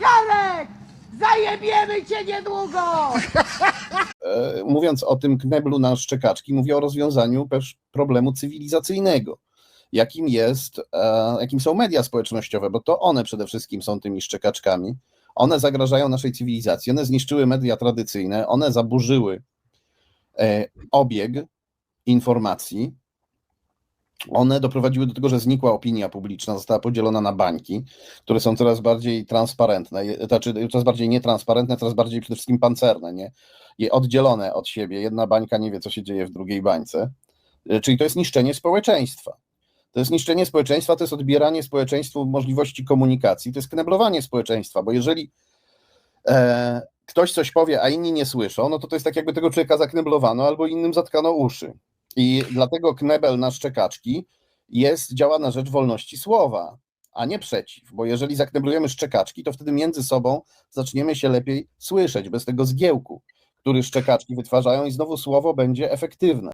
Jarek! Zajebiemy cię niedługo! E, mówiąc o tym kneblu na szczekaczki, mówię o rozwiązaniu też problemu cywilizacyjnego, jakim jest, e, jakim są media społecznościowe, bo to one przede wszystkim są tymi szczekaczkami. One zagrażają naszej cywilizacji, one zniszczyły media tradycyjne, one zaburzyły e, obieg informacji. One doprowadziły do tego, że znikła opinia publiczna, została podzielona na bańki, które są coraz bardziej transparentne, znaczy coraz bardziej nietransparentne, coraz bardziej przede wszystkim pancerne, nie? je oddzielone od siebie. Jedna bańka nie wie, co się dzieje w drugiej bańce. Y, Czyli to jest niszczenie społeczeństwa. To jest niszczenie społeczeństwa, to jest odbieranie społeczeństwu możliwości komunikacji, to jest kneblowanie społeczeństwa, bo jeżeli e, ktoś coś powie, a inni nie słyszą, no to to jest tak, jakby tego człowieka zakneblowano albo innym zatkano uszy. I dlatego knebel na szczekaczki jest, działa na rzecz wolności słowa, a nie przeciw, bo jeżeli zakneblujemy szczekaczki, to wtedy między sobą zaczniemy się lepiej słyszeć, bez tego zgiełku który szczekaczki wytwarzają i znowu słowo będzie efektywne.